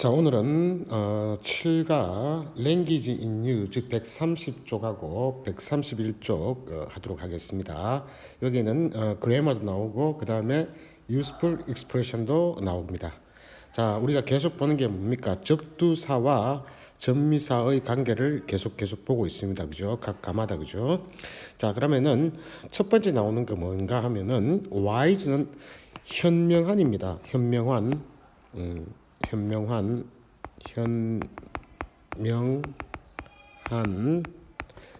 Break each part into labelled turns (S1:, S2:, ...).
S1: 자 오늘은 어, 7가 랭귀지 인유 즉 130쪽하고 131쪽 어, 하도록 하겠습니다. 여기는 어, 그래머도 나오고 그 다음에 useful expression도 나옵니다. 자 우리가 계속 보는 게 뭡니까? 접두사와 전미사의 관계를 계속 계속 보고 있습니다. 그죠? 각 가마다 그죠? 자 그러면은 첫 번째 나오는 거 뭔가 하면은 wise는 현명한입니다. 현명한 음, 현명한 현명한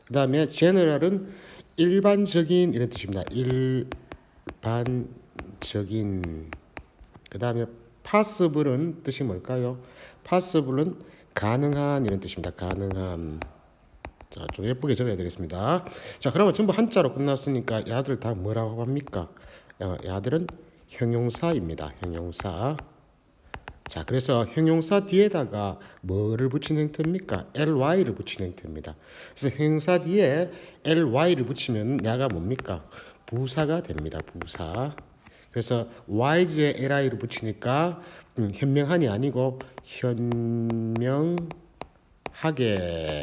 S1: 그 다음에 general은 일반적인 이런 뜻입니다. 일반적인 그 다음에 possible은 뜻이 뭘까요? possible은 가능한 이런 뜻입니다. 가능한 자, 좀 예쁘게 적어야 되겠습니다. 자, 그러면 전부 한자로 끝났으니까 야들 다 뭐라고 합니까? 야, 야들은 형용사입니다. 형용사. 자, 그래서 형용사 뒤에다가 뭐를 붙이는 형태입니까? ly를 붙이는 형태입니다. 그래서 형용사 뒤에 ly를 붙이면 야가 뭡니까? 부사가 됩니다. 부사. 그래서 wise에 li를 붙이니까 음, 현명한이 아니고 현명하게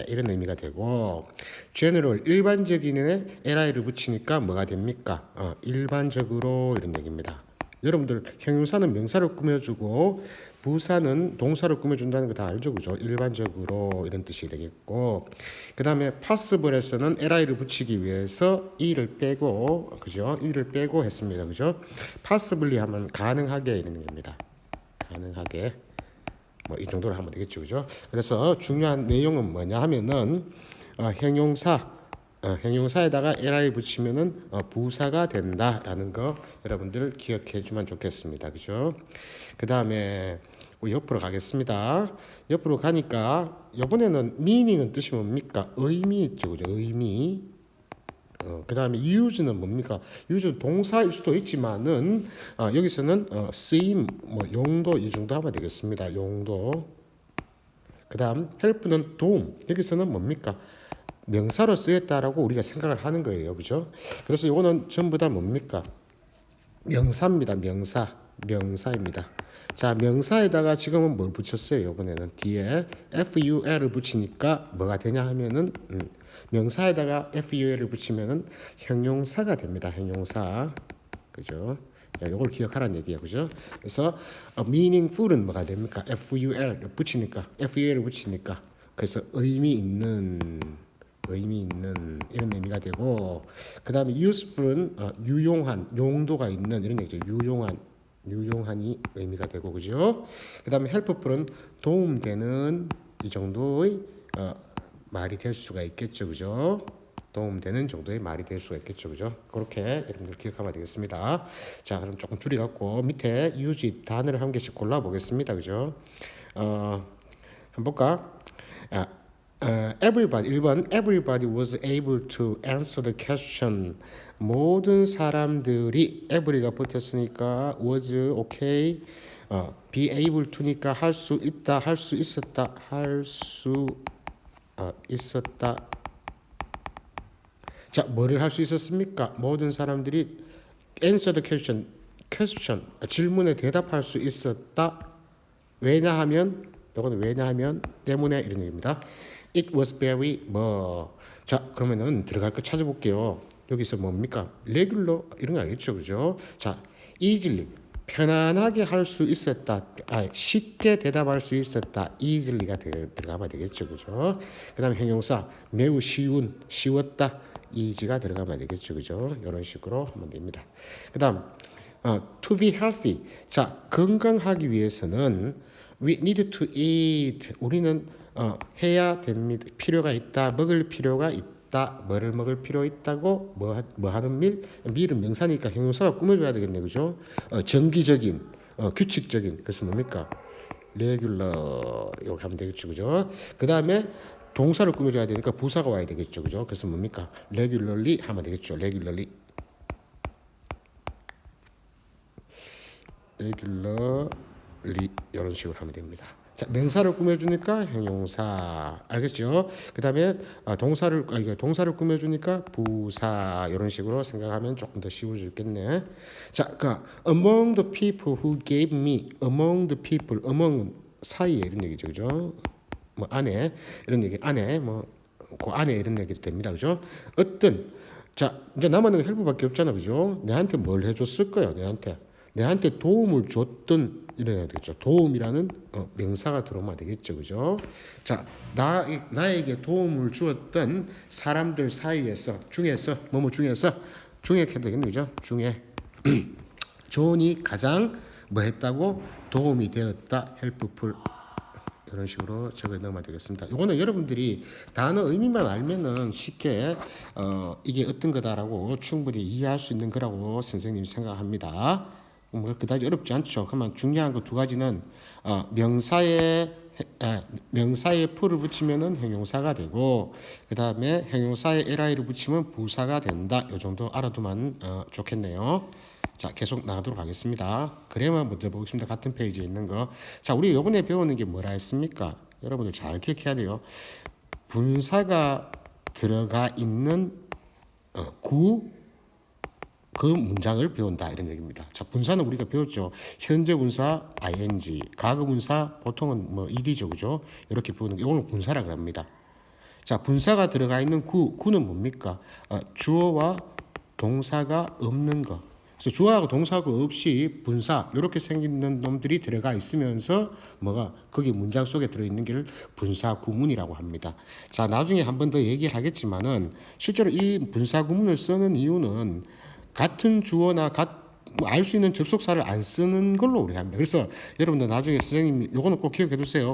S1: 이런 의미가 되고 general 일반적인에 li를 붙이니까 뭐가 됩니까? 어, 일반적으로 이런 얘기입니다. 여러분들 형용사는 명사를 꾸며주고 부사는 동사를 꾸며준다는 거 다 알죠, 그죠? 일반적으로 이런 뜻이 되겠고 그 다음에 possible에서는 li를 붙이기 위해서 e를 빼고 그죠? e를 빼고 했습니다, 그죠? possibly 하면 가능하게 이런 겁니다. 가능하게 뭐 이 정도로 하면 되겠죠, 그죠? 그래서 중요한 내용은 뭐냐 하면은 어, 형용사 어, 형용사에다가 li 붙이면은 어, 부사가 된다라는 거 여러분들 기억해 주면 좋겠습니다. 그죠? 그 다음에 옆으로 가겠습니다. 옆으로 가니까 이번에는 meaning은 뜻이 뭡니까? 의미 있죠, 그죠? 의미. 어, 그 다음에 use는 뭡니까? use 동사일 수도 있지만은 어, 여기서는 어, 쓰임, 뭐 용도 이 정도 하면 되겠습니다. 용도. 그 다음 help는 도움. 여기서는 뭡니까? 명사로 쓰였다라고 우리가 생각을 하는 거예요. 그죠? 그래서 이거는 전부 다 뭡니까? 명사입니다. 명사. 명사입니다. 자, 명사에다가 지금은 뭘 붙였어요? 이번에는 뒤에 ful을 붙이니까 뭐가 되냐 하면은 음, 명사에다가 ful을 붙이면은 형용사가 됩니다. 형용사. 그죠? 자, 이걸 기억하라는 얘기예요. 그죠? 그래서 어, meaningful은 뭐가 됩니까? ful 붙이니까 ful을 붙이니까 그래서 의미 있는 의미 있는 이런 의미가 되고 그 다음에 useful은 어, 유용한 용도가 있는 이런 얘기죠 유용한 유용한이 의미가 되고 그죠? 그 다음에 helpful은 도움되는 이 정도의 어, 말이 될 수가 있겠죠 그죠? 도움되는 정도의 말이 될 수가 있겠죠 그죠? 그렇게 여러분들 기억하면 되겠습니다. 자 그럼 조금 줄여갖고 밑에 use 단어를 한 개씩 골라 보겠습니다 그죠? 어 한번 볼까? 아, Uh, everybody 1번 everybody was able to answer the question 모든 사람들이 every가 붙었으니까 was okay 어, be able to니까 할 수 있다 할 수 있었다 할수 어, 있었다 자 뭐를 할 수 있었습니까 모든 사람들이 answer the question question 질문에 대답할 수 있었다 왜냐하면 이거는 왜냐하면 때문에 이런 얘기입니다. It was very 뭐. 자, 그러면은 들어갈 거 찾아볼게요. 여기서 뭡니까? regular 이런 거 알겠죠, 그죠? 자, easily 편안하게 할 수 있었다. 아, 쉽게 대답할 수 있었다. easily가 들어가면 되겠죠, 그죠? 그다음에 형용사 매우 쉬운, 쉬웠다. easy가 들어가면 되겠죠, 그죠? 이런 식으로 하면 됩니다. 그다음 어, to be healthy. 자, 건강하기 위해서는 we need to eat. 우리는 어, 해야 됩니다. 필요가 있다. 먹을 필요가 있다. 뭐를 먹을 필요 있다고 뭐, 뭐 하는 밀? 밀은 명사니까 형용사가 꾸며줘야 되겠네, 그죠? 어, 정기적인, 어, 규칙적인. 그래서 뭡니까? regular 이렇게 하면 되겠죠, 그죠? 그 다음에 동사를 꾸며줘야 되니까 부사가 와야 되겠죠, 그죠? 그래서 뭡니까? regularly 하면 되겠죠, regularly. Regularly 이런 식으로 하면 됩니다. 자, 명사를 꾸며주니까 형용사 알겠죠? 그 다음에 아, 동사를 아, 동사를 꾸며주니까 부사 이런 식으로 생각하면 조금 더 쉬워지겠네. 자, 그 among the people who gave me among the people among 사이에 이런 얘기죠, 그죠? 뭐 안에 이런 얘기, 안에 뭐그 안에 이런 얘기도 됩니다, 그죠? 어떤 자 이제 남았는 건 헬프밖에 없잖아, 그죠? 내한테 뭘 해줬을 거야, 내한테 내한테 도움을 줬던 이래야 되겠죠. 도움이라는 어, 명사가 들어오면 되겠죠, 그죠? 자, 나 나에게 도움을 주었던 사람들 사이에서 중에서 뭐뭐 중에서 중에 해도 되겠네, 그죠? 중에 존이 가장 뭐 했다고 도움이 되었다 헬프풀 이런 식으로 적어 넣으면 되겠습니다. 이거는 여러분들이 단어 의미만 알면은 쉽게 어 이게 어떤 거다라고 충분히 이해할 수 있는 거라고 선생님이 생각합니다. 뭐 그다지 어렵지 않죠. 그러면 중요한 거 두 가지는 어 명사에 아, 명사에 풀을 붙이면은 형용사가 되고 그 다음에 형용사에 li를 붙이면 부사가 된다. 이 정도 알아두면 어, 좋겠네요. 자, 계속 나가도록 하겠습니다. 그래만 먼저 보겠습니다. 같은 페이지에 있는 거. 자, 우리 이번에 배우는 게 뭐라 했습니까? 여러분들 잘 기억해야 돼요. 분사가 들어가 있는 어, 구, 그 문장을 배운다 이런 얘기입니다. 자, 분사는 우리가 배웠죠. 현재 분사 ing, 과거 분사 보통은 뭐 ed죠, 그죠? 이렇게 배우는 게 이거는 분사라 그럽니다. 자, 분사가 들어가 있는 구, 구는 뭡니까? 어, 주어와 동사가 없는 거. 그래서 주어하고 동사가 없이 분사 이렇게 생기는 놈들이 들어가 있으면서 뭐가 거기 문장 속에 들어 있는 게 분사 구문이라고 합니다. 자, 나중에 한 번 더 얘기를 하겠지만은 실제로 이 분사 구문을 쓰는 이유는 같은 주어나 알수 있는 접속사를 안 쓰는 걸로 우리가 합니다. 그래서 여러분들 나중에 선생님 요거는 꼭 기억해 두세요.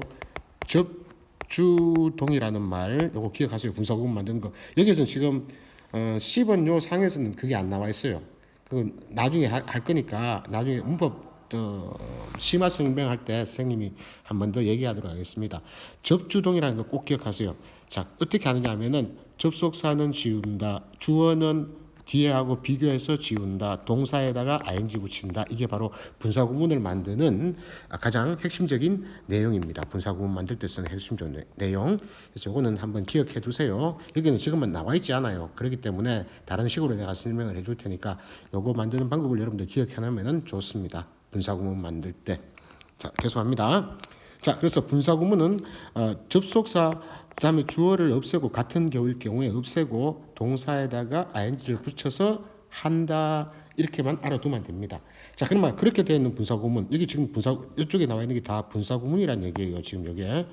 S1: 접주동이라는 말 요거 기억하세요. 분사 구문 만드는 거. 여기서는 지금 어, 10번 요 상에서는 그게 안 나와 있어요. 그 나중에 할, 할 거니까 나중에 문법 어, 심화 설명할 때 선생님이 한 번 더 얘기하도록 하겠습니다. 접주동이라는 거 꼭 기억하세요. 자 어떻게 하느냐 하면은 접속사는 지운다, 주어는 뒤에 하고 비교해서 지운다, 동사에다가 ing 붙인다. 이게 바로 분사 구문을 만드는 가장 핵심적인 내용입니다. 분사 구문 만들 때 쓰는 핵심적인 내용. 그래서 이거는 한번 기억해 두세요. 여기는 지금은 나와 있지 않아요. 그렇기 때문에 다른 식으로 내가 설명을 해 줄 테니까 요거 만드는 방법을 여러분들 기억해 놓으면 좋습니다. 분사 구문 만들 때. 자, 계속합니다. 자, 그래서 분사 구문은 어, 접속사 그 다음에 주어를 없애고 같은 경우일 경우에 없애고 동사에다가 ing를 붙여서 한다 이렇게만 알아두면 됩니다. 자, 그러면 그렇게 되어 있는 분사 구문 여기 지금 분사 이쪽에 나와 있는 게 다 분사 구문이란 얘기예요. 지금 여기에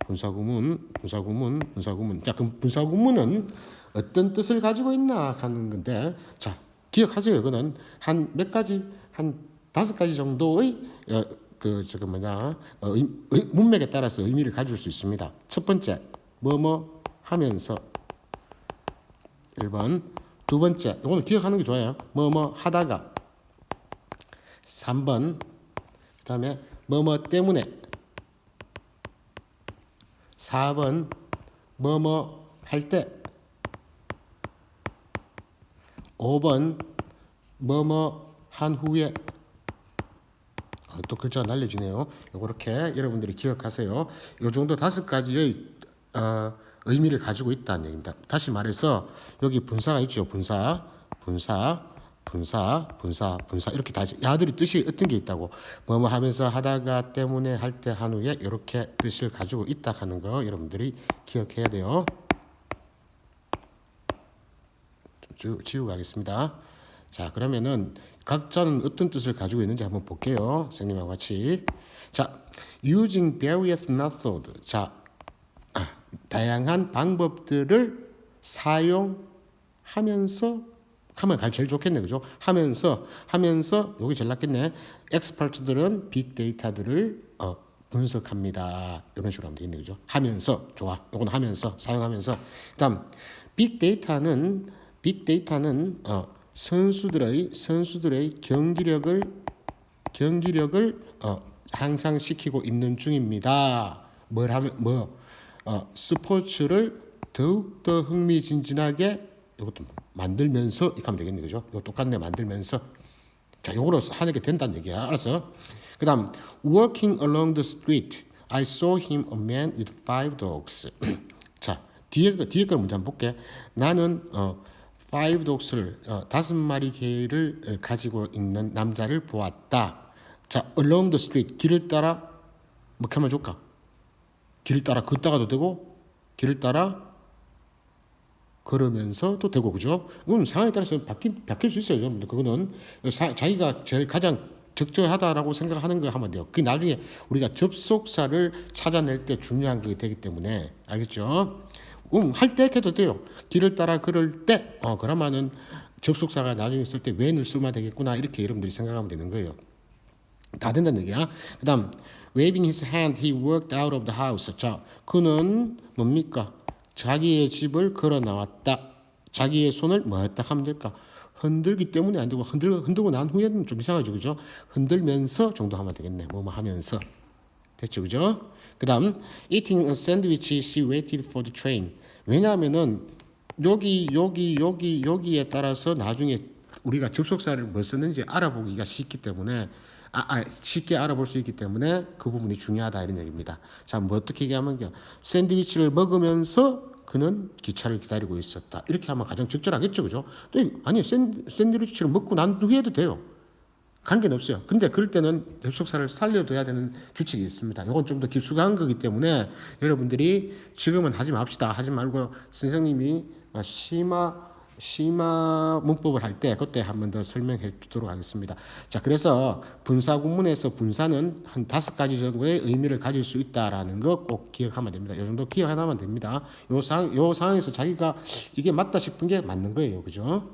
S1: 분사 구문, 분사 구문, 분사 구문. 자, 그럼 분사 구문은 어떤 뜻을 가지고 있나 하는 건데, 자, 기억하세요. 이거는 한 몇 가지, 한 다섯 가지 정도의 어, 그 저거 뭐냐 어, 의, 의, 문맥에 따라서 의미를 가질 수 있습니다. 첫 번째 뭐뭐 하면서. 1번. 두 번째. 이거는 기억하는 게 좋아요. 뭐뭐 하다가. 3번. 그 다음에 뭐뭐 때문에. 4번. 뭐뭐 할 때. 5번. 뭐뭐 한 후에. 어, 또 글자가 날려지네요. 요렇게 여러분들이 기억하세요. 요 정도 다섯 가지의 어, 의미를 가지고 있다는 얘기입니다. 다시 말해서 여기 분사가 있죠. 분사, 분사, 분사, 분사, 분사 이렇게 다 야들이 뜻이 어떤 게 있다고 뭐뭐 하면서 하다가 때문에 할 때 한 후에 이렇게 뜻을 가지고 있다 하는 거 여러분들이 기억해야 돼요. 좀 지우고 가겠습니다. 자 그러면은 각자는 어떤 뜻을 가지고 있는지 한번 볼게요. 선생님하고 같이. 자, using various method. 자, 아, 다양한 방법들을 사용하면서 하면 갈 제일 좋겠네, 그죠? 하면서 하면서 여기 제일 낫겠네. 엑스퍼트들은 빅데이터들을 어, 분석합니다. 이런 식으로 하면 되겠네, 그죠? 하면서 좋아. 이건 하면서 사용하면서. 그다음 빅데이터는 빅데이터는 어, 선수들의 선수들의 경기력을 경기력을 어, 향상시키고 있는 중입니다. 뭘 하면 뭐 어, 스포츠를 더욱 더 흥미진진하게 이것도 만들면서 이렇게 하면 되겠네 그죠? 이거 똑같네 만들면서 자 요거로 하는 게 된다는 얘기야 알았어? 그 다음 walking along the street I saw him a man with five dogs 자 뒤에 거 뒤에 걸 먼저 한번 볼게 나는 어 five dogs를 어, 다섯 마리 개를 어, 가지고 있는 남자를 보았다. 자, along the street 길을 따라 뭐 하면 좋까? 길을 따라 걷다가도 되고 길을 따라 걸으면서도 되고 그죠? 그건 상황에 따라서 바뀌, 바뀔 수 있어요. 근데 그거는 사, 자기가 제일 가장 적절하다라고 생각하는 거 하면 돼요. 그 나중에 우리가 접속사를 찾아낼 때 중요한 게 되기 때문에 알겠죠? 음, 할때 해도 돼요. 길을 따라 걸을 때, 어, 그러면은 접속사가 나중에 쓸때 when을 쓰면 되겠구나 이렇게 여러분들이 생각하면 되는 거예요. 다 된다는 얘기야. 그다음 waving his hand, he walked out of the house. 자, 그는 뭡니까? 자기의 집을 걸어 나왔다. 자기의 손을 뭐 했다 하면 될까? 흔들기 때문에 안 되고 흔들 흔들고 난 후에는 좀 이상하죠, 그죠? 흔들면서 정도 하면 되겠네. 뭐뭐 하면서 됐죠, 그죠? 그다음 eating a sandwich, she waited for the train. 왜냐하면은 여기 여기 여기 여기에 따라서 나중에 우리가 접속사를 뭐 쓰는지 알아보기가 쉽기 때문에 아, 아, 쉽게 알아볼 수 있기 때문에 그 부분이 중요하다 이런 얘기입니다. 자, 뭐 어떻게 얘기하면요? 샌드위치를 먹으면서 그는 기차를 기다리고 있었다. 이렇게 하면 가장 적절하겠죠, 그죠? 아니 샌, 샌드위치를 먹고 난 후에도 돼요. 관계는 없어요. 근데 그럴 때는 접속사를 살려둬야 되는 규칙이 있습니다. 이건 좀 더 깊숙한 거기 때문에 여러분들이 지금은 하지 맙시다. 하지 말고 선생님이 어, 심화 심화 문법을 할 때 그때 한 번 더 설명해 주도록 하겠습니다. 자, 그래서 분사 구문에서 분사는 한 다섯 가지 정도의 의미를 가질 수 있다라는 거 꼭 기억하면 됩니다. 이 정도 기억하면 됩니다. 요 상, 요 상황에서 자기가 이게 맞다 싶은 게 맞는 거예요. 그죠?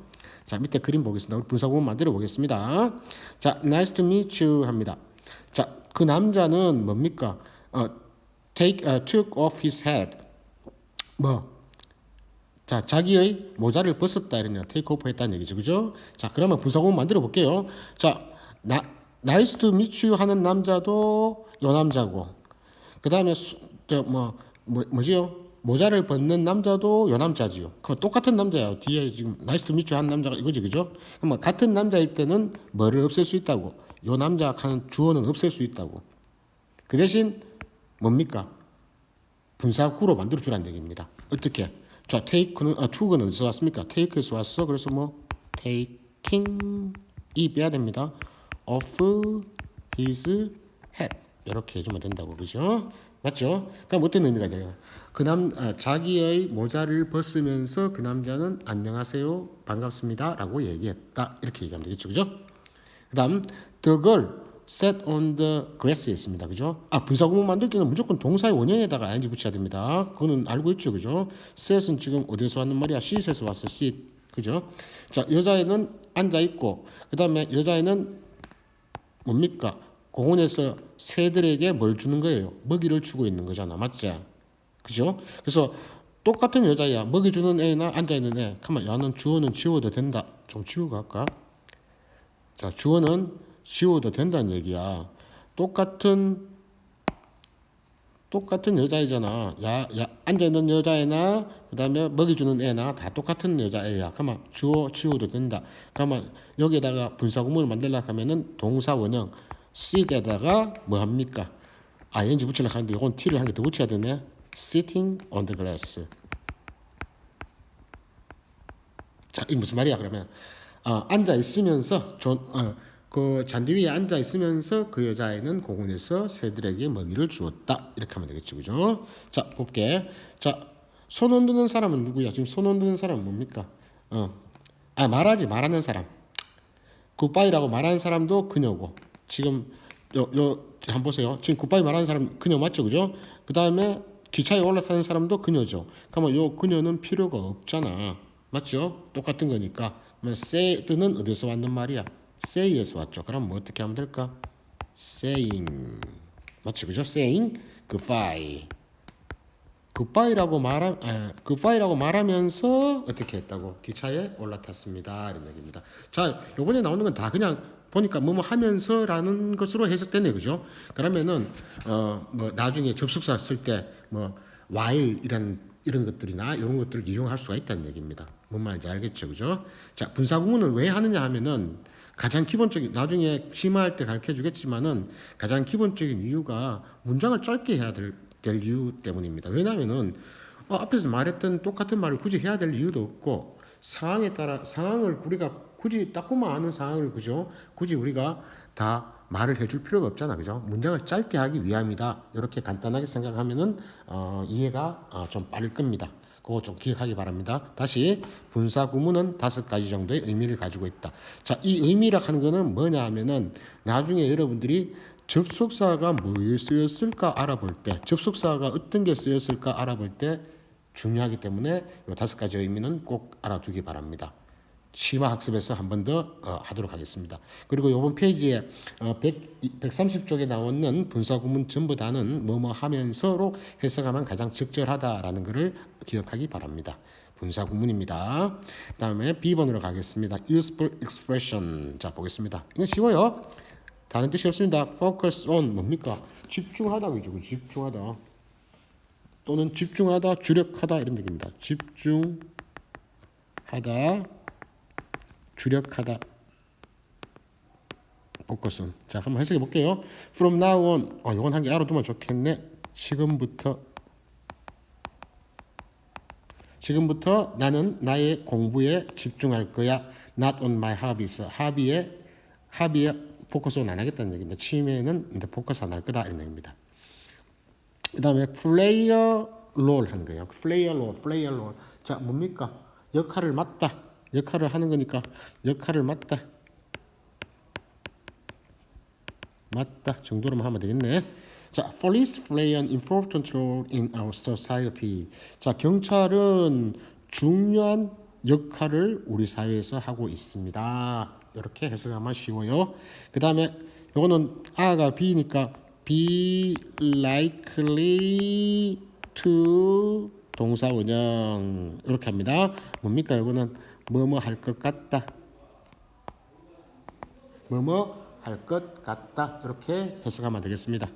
S1: 자, 밑에 그림 보겠습니다. 우리 분사 구문 만들어 보겠습니다. 자, nice to meet you 합니다. 자, 그 남자는 뭡니까? 어, take, uh, took off his hat. 뭐, 자, 자기의 모자를 벗었다 이러냐. 테이크 오프 했다는 얘기죠. 그죠? 자, 그러면 분사구문 만들어 볼게요. 자, 나, 나이스 투 미츠 하는 남자도 요 남자고. 그다음에 수- 저 뭐, 뭐 뭐지요? 모자를 벗는 남자도 요 남자지요. 그럼 똑같은 남자예요. 뒤에 지금 나이스 투 미츠 하는 남자가 이거지. 그죠? 그러면 같은 남자일 때는 뭐를 없앨 수 있다고. 요 남자 하는 주어는 없앨 수 있다고. 그 대신 뭡니까? 분사구로 만들어 주라는 얘기입니다. 어떻게? 자, take는 아, took는 어디서 왔습니까? take에서 왔어. 그래서 뭐 taking 이 빼야 됩니다. of his hat 이렇게 해주면 된다고 그죠? 맞죠? 그럼 어떤 의미가 돼요? 그남 아, 자기의 모자를 벗으면서 그 남자는 안녕하세요, 반갑습니다라고 얘기했다 이렇게 얘기하면 되겠죠, 그죠? 그다음 the girl sat on the grass에 있습니다. 그죠? 아, 분사구문 만들 때는 무조건 동사의 원형에다가 ing 붙여야 됩니다. 그거는 알고 있죠. 그죠? set은 지금 어디서 왔는 말이야? sit에서 왔어. sit. 그죠? 자, 여자애는 앉아 있고 그 다음에 여자애는 뭡니까? 공원에서 새들에게 뭘 주는 거예요? 먹이를 주고 있는 거잖아. 맞지? 그죠? 그래서 똑같은 여자야. 먹이 주는 애나 앉아 있는 애. 가만 야 는 주어는 지워도 된다. 좀 지우고 할까? 자, 주어는 지워도 된다는 얘기야. 똑같은 똑같은 여자애잖아. 야, 야 앉아 있는 여자애나 그다음에 먹이 주는 애나 다 똑같은 여자애야. 그러면 주어 지워도 된다. 그러면 여기에다가 분사구문을 만들려고 하면은 동사 원형 sit에다가 뭐 합니까? ing 붙이려고 하는데 이건 t를 한 개 더 붙여야 되네. sitting on the glass. 자, 이게 무슨 말이야? 그러면 어, 앉아 있으면서 존, 어, 그 잔디 위에 앉아 있으면서 그 여자애는 공원에서 새들에게 먹이를 주었다. 이렇게 하면 되겠죠, 그죠? 자, 볼게. 자, 손 흔드는 사람은 누구야? 지금 손 흔드는 사람은 뭡니까? 어, 아 말하지 말하는 사람. 굿바이라고 말하는 사람도 그녀고 지금 요 요 한번 보세요. 지금 굿바이 말하는 사람 그녀 맞죠, 그죠? 그 다음에 기차에 올라타는 사람도 그녀죠. 그러면 요 그녀는 필요가 없잖아, 맞죠? 똑같은 거니까. 그러면 said는 어디서 왔는 말이야? Say에서 왔죠. 그럼 뭐 어떻게 하면 될까? saying 맞죠, 그죠? saying goodbye. 굿바이라고 말하 아, 굿바이라고 말하면서 어떻게 했다고 기차에 올라탔습니다 이런 얘기입니다. 자 요번에 나오는 건 다 그냥 보니까 뭐뭐 하면서라는 것으로 해석되네 그죠? 그러면은 어 뭐 나중에 접속사 쓸 때 뭐 while 이런 이런 것들이나 이런 것들을 이용할 수가 있다는 얘기입니다. 뭔 말인지 알겠죠, 그죠? 자 분사구문은 왜 하느냐 하면은 가장 기본적인 나중에 심화할 때 가르쳐 주겠지만은 가장 기본적인 이유가 문장을 짧게 해야 될, 될 이유 때문입니다. 왜냐하면은 어, 앞에서 말했던 똑같은 말을 굳이 해야 될 이유도 없고 상황에 따라 상황을 우리가 굳이 딱 보면 아는 상황을 그죠? 굳이 우리가 다 말을 해줄 필요가 없잖아, 그죠? 문장을 짧게 하기 위함이다. 이렇게 간단하게 생각하면은 어, 이해가 어, 좀 빠를 겁니다. 그거 좀 기억하기 바랍니다. 다시 분사 구문은 다섯 가지 정도의 의미를 가지고 있다. 자, 이 의미라 하는 거는 뭐냐 하면은 나중에 여러분들이 접속사가 뭐에 쓰였을까 알아볼 때, 접속사가 어떤 게 쓰였을까 알아볼 때 중요하기 때문에 이 다섯 가지 의미는 꼭 알아두기 바랍니다. 심화 학습에서 한 번더 어, 하도록 하겠습니다. 그리고 이번 페이지에 어, 100, 130쪽에 나오는 분사 구문 전부 다는 뭐뭐 하면서로 해석하면 가장 적절하다라는 것을 기억하기 바랍니다. 분사 구문입니다. 다음에 B번으로 가겠습니다. Useful expression. 자, 보겠습니다. 이건 쉬워요. 다른 뜻이 없습니다. Focus on 뭡니까? 집중하다 그죠? 집중하다. 또는 집중하다, 주력하다 이런 얘기입니다. 집중하다, 주력하다. 포커스는 자 한번 해석해 볼게요. From now on, 어 이건 한 개 알아두면 좋겠네. 지금부터 지금부터 나는 나의 공부에 집중할 거야. Not on my hobbies. 하비에 하비에 포커스는 안 하겠다는 얘기입니다. 취미에는 이제 포커스 안 할 거다 이런 얘기입니다. 그 다음에 플레이어 롤 하는 거예요. 플레이어 롤, 플레이어 롤. 자, 뭡니까? 역할을 맡다. 역할을 하는 거니까 역할을 맡다. 맞다 정도로만 하면 되겠네. 자, police play an important role in our society. 자, 경찰은 중요한 역할을 우리 사회에서 하고 있습니다. 이렇게 해석하면 쉬워요. 그 다음에 이거는 A가 B니까 be likely to 동사 원형 이렇게 합니다. 뭡니까? 이거는 뭐뭐 할 것 같다. 뭐뭐 할 것 같다. 이렇게 해석하면 되겠습니다.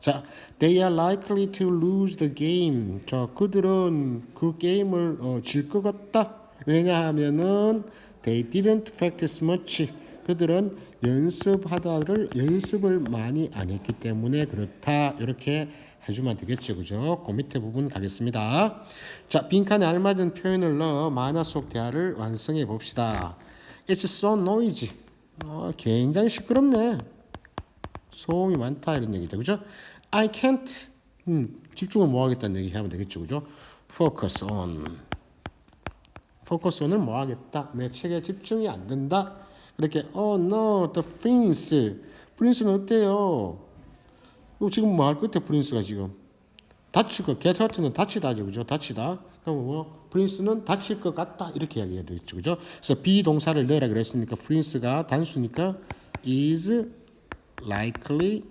S1: 자, they are likely to lose the game. 자, 그들은 그 게임을 어, 질것 같다. 왜냐하면은 they didn't practice much. 그들은 연습하다를 연습을 많이 안 했기 때문에 그렇다. 이렇게 해주면 되겠죠, 그죠? 그 밑에 부분 가겠습니다. 자, 빈칸에 알맞은 표현을 넣어 만화 속 대화를 완성해 봅시다. It's so noisy. 어, 굉장히 시끄럽네. 소음이 많다 이런 얘기죠, 그죠? I can't 음, 집중을 못 하겠다는 얘기 하면 되겠죠, 그죠? Focus on. Focus on을 뭐 하겠다? 내 책에 집중이 안 된다. 이렇게 Oh no, the prince. 프린스는 어때요? 어, 지금 뭐할것 같아, 프린스가 지금? 다칠 것, hurt는 다치다죠, 그죠? 다치다. 그럼 뭐, 프린스는 다칠 것 같다. 이렇게 이야기해야 되겠죠, 그죠? 그래서 비동사를 넣으라 그랬으니까, 프린스가 단수니까, is likely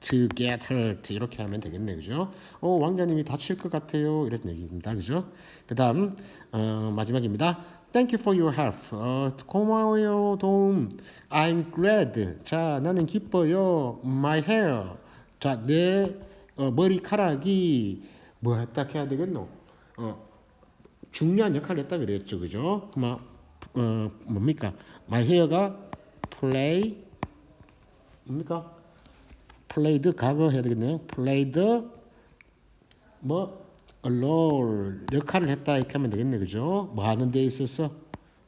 S1: to get hurt. 이렇게 하면 되겠네, 그죠? 어, 왕자님이 다칠 것 같아요. 이런 얘기입니다, 그죠? 그 다음, 어, 마지막입니다. Thank you for your help. 어, 고마워요, 도움. I'm glad. 자, 나는 기뻐요. My hair. 자, 내 어, 머리카락이 뭐 했다 해야 되겠노? 어, 중요한 역할을 했다 그랬죠, 그죠? 그만 어, 뭡니까? My hair가 play 뭡니까? played 과거 해야 되겠네요. played 뭐 role 역할을 했다 이렇게 하면 되겠네, 그죠? 뭐 하는 데 있어서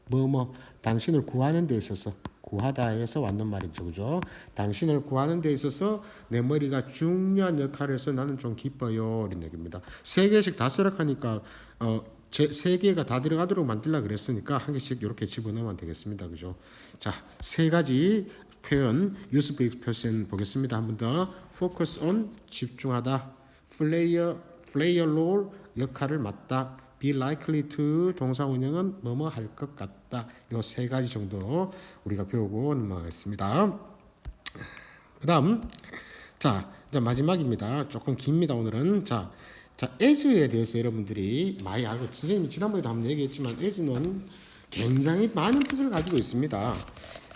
S1: 뭐뭐 당신을 구하는 데 있어서 구하다에서 왔는 말이죠, 그죠? 당신을 구하는 데 있어서 내 머리가 중요한 역할을 해서 나는 좀 기뻐요 이런 얘기입니다. 세 개씩 다 쓰락하니까 어, 제, 개가 다 들어가도록 만들라 그랬으니까 한 개씩 이렇게 집어넣으면 되겠습니다, 그죠? 자, 세 가지 표현 유스프 익스프레션 보겠습니다. 한 번 더. focus on 집중하다. Player player role 역할을 맡다. be likely to 동사 운영은 뭐뭐 할 것 같다. 요 세 가지 정도 우리가 배우고 넘어가겠습니다. 그다음 자 이제 마지막입니다. 조금 깁니다 오늘은 자. 자, 에즈에 대해서 여러분들이 많이 알고 선생님이 지난번에도 한번 얘기했지만 에즈는 굉장히 많은 뜻을 가지고 있습니다.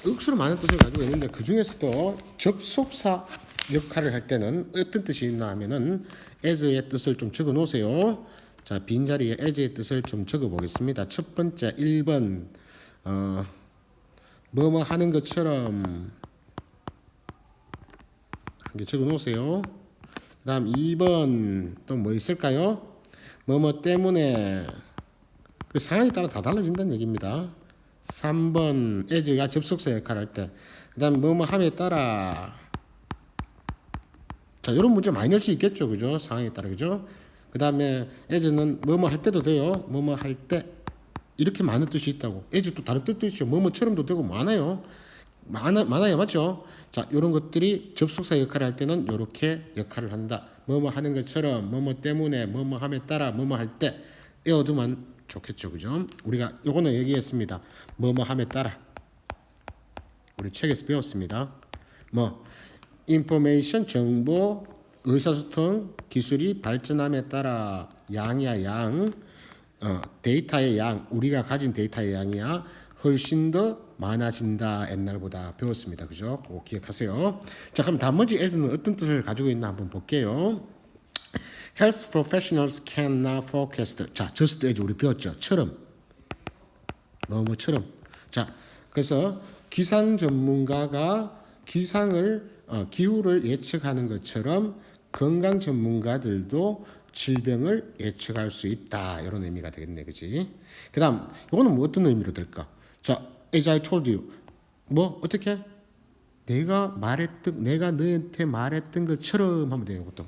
S1: 억수로 많은 뜻을 가지고 있는데 그 중에서도 접속사 역할을 할 때는 어떤 뜻이 있나 하면은 as의 뜻을 좀 적어 놓으세요. 자, 빈자리에 as의 뜻을 좀 적어 보겠습니다. 첫 번째 1번 어 뭐뭐 하는 것처럼 한개 적어 놓으세요. 그다음 2번 또 뭐 있을까요? 뭐뭐 때문에 그 상황에 따라 다 달라진다는 얘기입니다. 3번 as가 접속사 역할을 할 때. 그다음 뭐뭐 함에 따라 자, 이런 문제 많이 낼 수 있겠죠. 그죠? 상황에 따라 그죠? 그 다음에 as는 뭐뭐 할 때도 돼요. 뭐뭐 할 때. 이렇게 많은 뜻이 있다고. as 또 다른 뜻도 있죠. 뭐뭐처럼도 되고 많아요. 많아 많아요. 맞죠? 자, 이런 것들이 접속사 역할을 할 때는 이렇게 역할을 한다. 뭐뭐 하는 것처럼 뭐뭐 때문에 뭐뭐 함에 따라 뭐뭐 할 때 에어두면 좋겠죠. 그죠? 우리가 요거는 얘기했습니다. 뭐뭐 함에 따라 우리 책에서 배웠습니다. 뭐 인포메이션 정보 의사소통 기술이 발전함에 따라 양이야 양. 어, 데이터의 양. 우리가 가진 데이터의 양이야. 훨씬 더 많아진다 옛날보다. 배웠습니다. 그죠? 꼭 기억하세요. 자 그럼 나머지 as는 어떤 뜻을 가지고 있나 한번 볼게요. Health professionals can now forecast. 자 just as 우리 배웠죠. 처럼 뭐뭐처럼 자 그래서 기상 전문가가 기상을 어, 기후를 예측하는 것처럼 건강 전문가들도 질병을 예측할 수 있다. 이런 의미가 되겠네. 그지? 그 다음 이거는 뭐 어떤 의미로 될까? 자 as I told you. 뭐 어떻게? 내가 말했던 내가 너한테 말했던 것처럼 하면 돼요 이것도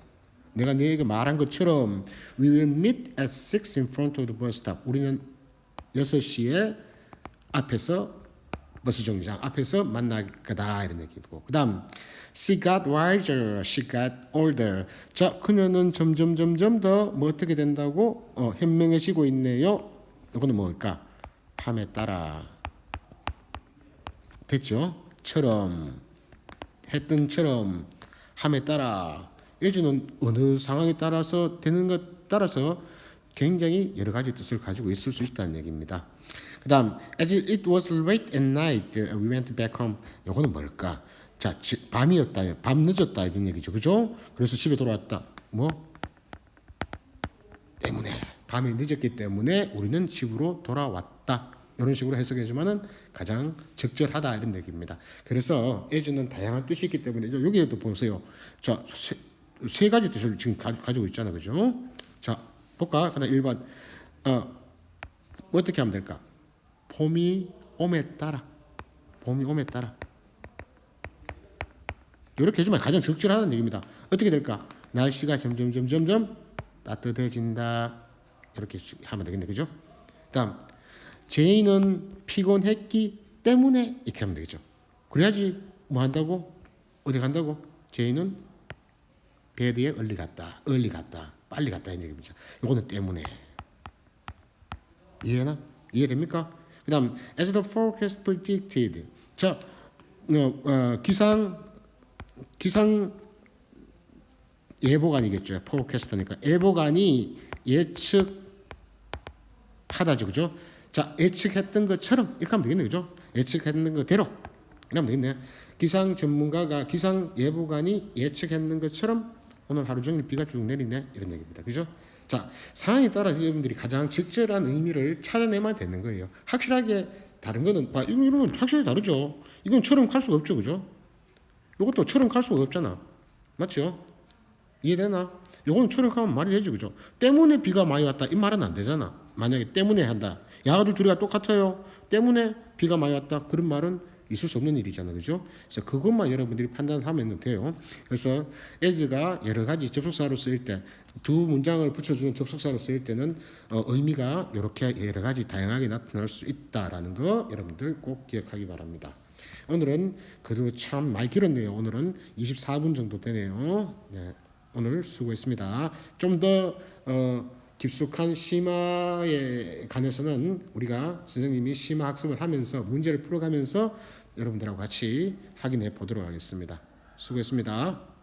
S1: 내가 너에게 말한 것처럼 we will meet at 6 in front of the bus stop. 우리는 6시에 앞에서 버스 정류장 앞에서 만날 거다 이런 얘기고 그다음 she got wiser, she got older. 자 그녀는 점점 점점 더 뭐 어떻게 된다고 어, 현명해지고 있네요. 이거는 뭘까? 함에 따라 됐죠? 처럼 했던처럼 함에 따라 예주는 어느 상황에 따라서 되는 것 따라서 굉장히 여러 가지 뜻을 가지고 있을 수 있다는 얘기입니다. 그다음 as it was late at night we went back home. 이거는 뭘까? 자 지- 밤이었다, 밤 늦었다 이런 얘기죠, 그죠? 그래서 집에 돌아왔다. 뭐 때문에 밤이 늦었기 때문에 우리는 집으로 돌아왔다. 이런 식으로 해석해주면은 가장 적절하다 이런 얘기입니다. 그래서 as는 다양한 뜻이 있기 때문에 여기에도 보세요. 자, 세, 세 가지 뜻을 지금 가, 가지고 있잖아, 그죠? 자, 볼까? 하나 1번. 어, 어떻게 하면 될까? 봄이 오에 따라, 봄이 오에 따라. 이렇게 해주면 가장 적절하다는 얘기입니다. 어떻게 될까? 날씨가 점점 점점 점 따뜻해진다. 이렇게 하면 되겠네, 그죠? 다음 제인은 피곤했기 때문에 이렇게 하면 되겠죠. 그래야지 뭐 한다고 어디 간다고 제인은 베드에 얼리 갔다, 얼리 갔다, 빨리 갔다 이런 얘기입니다. 이거는 때문에 이해나 이해됩니까? 그 다음 as the forecast predicted. 자, 어, 어, 기상 기상 예보관이겠죠. 포캐스터니까 예보관이 예측하다죠, 그죠? 자, 예측했던 것처럼 이렇게 하면 되겠네, 그죠? 예측했는 것대로 이렇게 하면 되겠네. 기상 전문가가 기상 예보관이 예측했는 것처럼 오늘 하루 종일 비가 쭉 내리네 이런 얘기입니다, 그죠? 자, 상황에 따라서 여러분들이 가장 적절한 의미를 찾아내면 되는 거예요. 확실하게 다른 거는 봐, 이거 이건 확실히 다르죠. 이건 처럼 갈 수가 없죠, 그죠? 이것도 처럼 갈 수가 없잖아. 맞죠? 이해되나? 요거는 처럼하면 말이 되지 그죠? 때문에 비가 많이 왔다 이 말은 안 되잖아. 만약에 때문에 한다. 야가도 둘이가 똑같아요. 때문에 비가 많이 왔다 그런 말은 있을 수 없는 일이잖아, 그죠? 그래서 그것만 여러분들이 판단하면 돼요. 그래서 as가 여러 가지 접속사로 쓰일 때 두 문장을 붙여주는 접속사로 쓰일 때는 어, 의미가 이렇게 여러 가지 다양하게 나타날 수 있다라는 거 여러분들 꼭 기억하기 바랍니다. 오늘은 그래도 참 많이 길었네요. 오늘은 24분 정도 되네요. 네, 오늘 수고했습니다. 좀더 어, 깊숙한 심화에 관해서는 우리가 선생님이 심화 학습을 하면서 문제를 풀어가면서 여러분들하고 같이 확인해 보도록 하겠습니다. 수고했습니다.